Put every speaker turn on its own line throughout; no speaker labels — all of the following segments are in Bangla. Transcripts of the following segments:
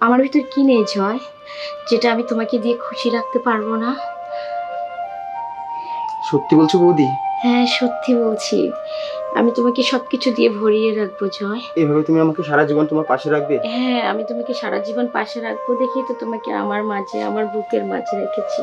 আমার ভিতর কি নেই জয়? যেটা আমি তোমাকে দিয়ে খুশি রাখতে পারব না।
সত্যি বলছো বৌদি?
হ্যাঁ সত্যি বলছি। আমি তোমাকে সবকিছু দিয়ে ভরিয়ে রাখব জয়।
এভাবে তুমি আমাকে সারা জীবন তোমার পাশে রাখবে?
হ্যাঁ আমি তোমাকে সারা জীবন পাশে রাখব দেখি তো তোমাকে আমার মাঝে আমার বুকের মাঝে রেখেছি।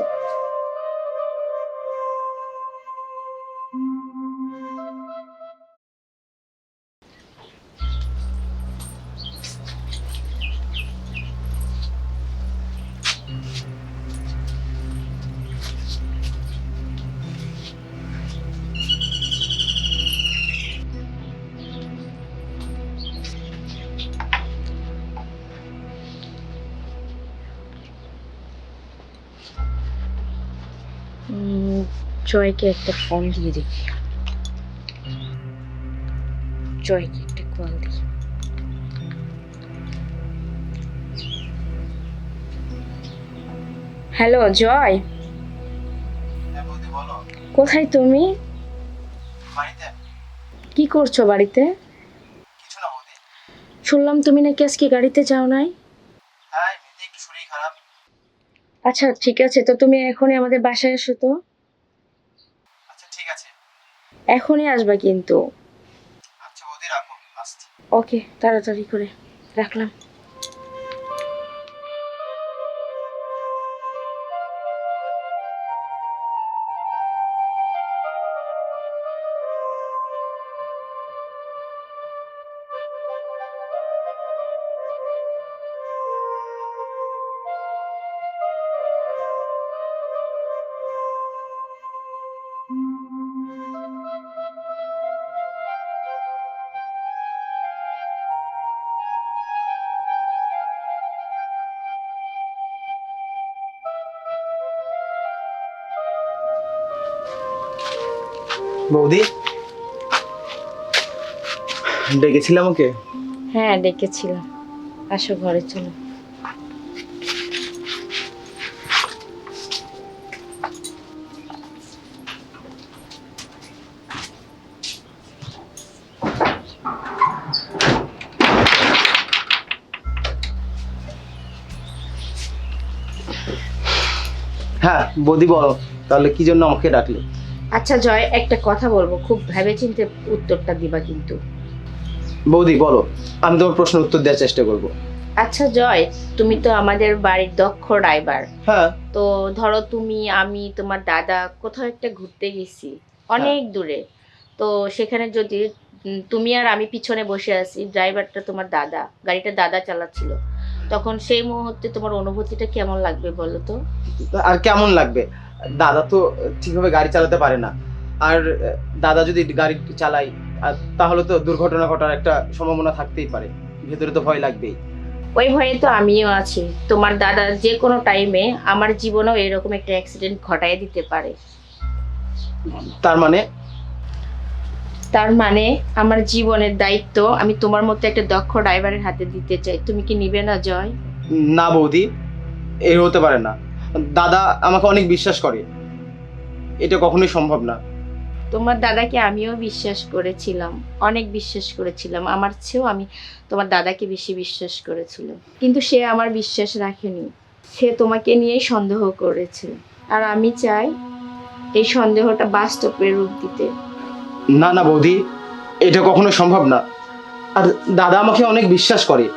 জয়কে একটা ফোন দিয়ে দেখি জয়কে একটা কল দিই। হ্যালো জয়।
হ্যাঁ
কোথায় তুমি? কি করছ বাড়িতে? শুনলাম তুমি নাকি আজকে গাড়িতে যাও নাই।
হ্যাঁ
আচ্ছা ঠিক আছে তো তুমি এখনই আমাদের বাসায় এসো তো। এখনই আসবা কিন্তু।
আচ্ছা ওদের রাখো
ওকে তাড়াতাড়ি করে। রাখলাম।
বৌদি? ডেকেছিলাম ওকে?
হ্যাঁ ডেকেছিলাম। আসো ঘরে চলো।
হ্যাঁ বৌদি বলো তাহলে কি জন্য আমাকে ডাকলে?
আচ্ছা জয় একটা কথা বলব। খুব ভেবেচিন্তে উত্তরটা দিবা কিন্তু।
বৌদি বলো। আমি তোমার প্রশ্নের উত্তর দেওয়ার চেষ্টা করব।
আচ্ছা জয় তুমি তো আমাদের বাড়ির দক্ষ ড্রাইভার।
হ্যাঁ।
তো ধরো তুমি আমি তোমার দাদা কোথাও একটা ঘুরতে গেছি অনেক দূরে। তো সেখানে যদি তুমি আর আমি পিছনে বসে আছি ড্রাইভারটা তোমার দাদা গাড়িটা দাদা চালাচ্ছিল। তখন সেই মুহূর্তে তোমার অনুভূতিটা কেমন লাগবে বলো তো?
আর কেমন লাগবে? দাদা তো ঠিকভাবে গাড়ি চালাতে পারে না। আর দাদা যদি গাড়ি চালাই আর তাহলে তো দুর্ঘটনা ঘটার একটা সম্ভাবনা থাকতেই পারে। ভেতরে তো ভয় লাগবেই।
ওই ভয়ে তো আমিও আছি। তোমার দাদা যে কোনো টাইমে আমার জীবনেও এরকম একটা অ্যাক্সিডেন্ট ঘটায় দিতে পারে।
তার মানে?
তার মানে আমার জীবনের দায়িত্ব আমি তোমার মতো একটা দক্ষ ড্রাইভারের হাতে দিতে চাই। তুমি কি নিবে না জয়?
না বৌদি এর হতে পারে না। দাদা আমাকে অনেক বিশ্বাস করে। এটা কখনোই সম্ভব না।
তোমার দাদাকে আমিও বিশ্বাস করেছিলাম অনেক বিশ্বাস করেছিলাম। আমার চেয়েও আমি তোমার দাদাকে বেশি বিশ্বাস করেছিলাম। কিন্তু সে আমার বিশ্বাস রাখেনি। সে তোমাকে নিয়েই সন্দেহ করেছে। আর আমি চাই এই সন্দেহটা বাস্তবের রূপ দিতে।
না না বৌদি এটা কখনো সম্ভব না। আর দাদা আমাকে অনেক বিশ্বাস করে।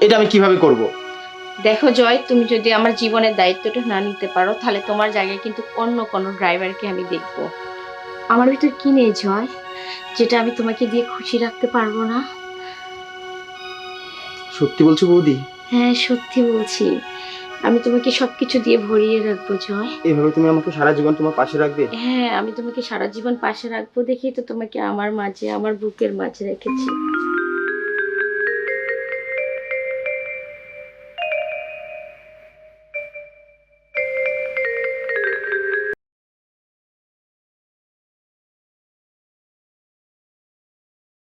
এটা আমি কীভাবে করব?
দেখো জয় তুমি যদি আমার জীবনের দায়িত্বটা না নিতে পারো তাহলে তোমার জায়গায় কিন্তু অন্য কোনো ড্রাইভারকে আমি দেখব। আমার ভিতর কি নেই জয়? যেটা আমি তোমাকে দিয়ে খুশি রাখতে পারব না।
সত্যি বলছো বৌদি?
হ্যাঁ সত্যি বলছি। আমি তোমাকে সবকিছু দিয়ে ভরিয়ে রাখব জয়।
এভাবে তুমি আমাকে সারা জীবন তোমার পাশে রাখবে?
হ্যাঁ আমি তোমাকে সারা জীবন পাশে রাখব দেখেই তো তোমাকে আমার মাঝে আমার বুকের মাঝে রেখেছি।